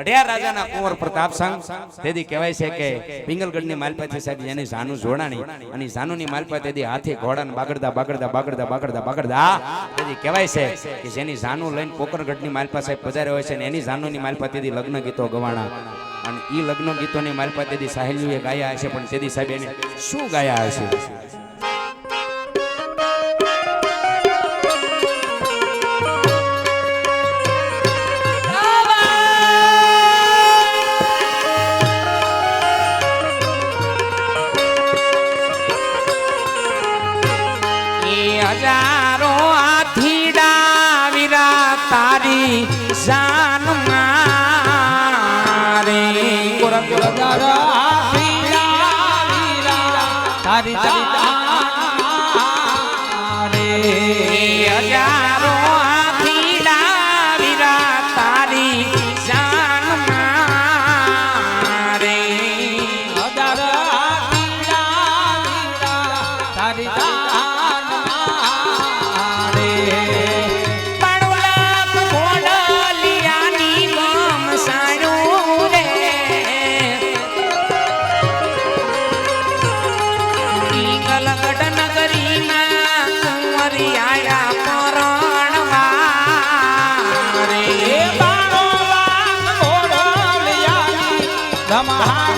વઢિયાર રાજાના કુંવર પ્રતાપ સંઘ, તેથી કહેવાય છે કે પિંગલગઢની માલપાથી સાહેબ જેની સાનુ જોડાણી અને ઈ જાનુની માલપા તેથી હાથી ઘોડાને બાગડતા બાગડતા બાગડતા બાગડતા બાગડતા, તેથી કહેવાય છે કે જેની સાનુ લઈને પોકરગઢની માલપા સાહેબ પધારે હોય છે ને એની જાનુની માલપા તેથી લગ્ન ગીતો ગવાણા. અને ઈ લગ્ન ગીતોની માલપા તેથી સાહેલીઓએ ગાયા હશે, પણ તેથી સાહેબ એને શું ગાયા હશે? હજારો આથીડા વીરા તારી જાન મારે. તારી હજારો આથીડા વીરા તારી કુંવરિયાયા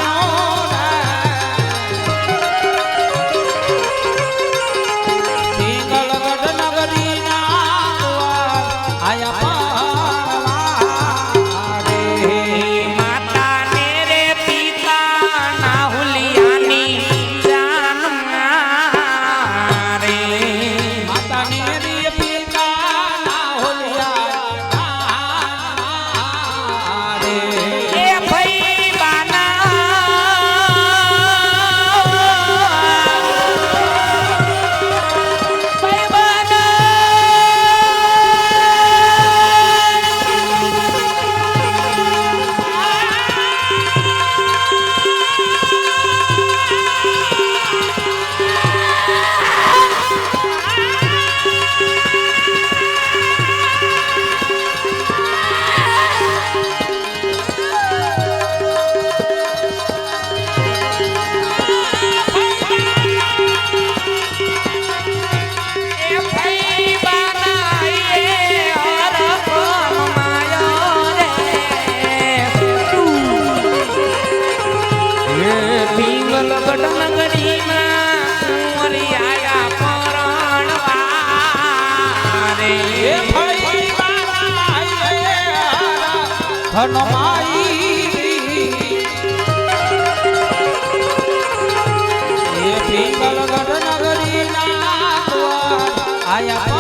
એ પિંગલગઢ નગરીમાં કુંવરિયાયા પરણવા રે પિંગલગઢ નગરી ના આયા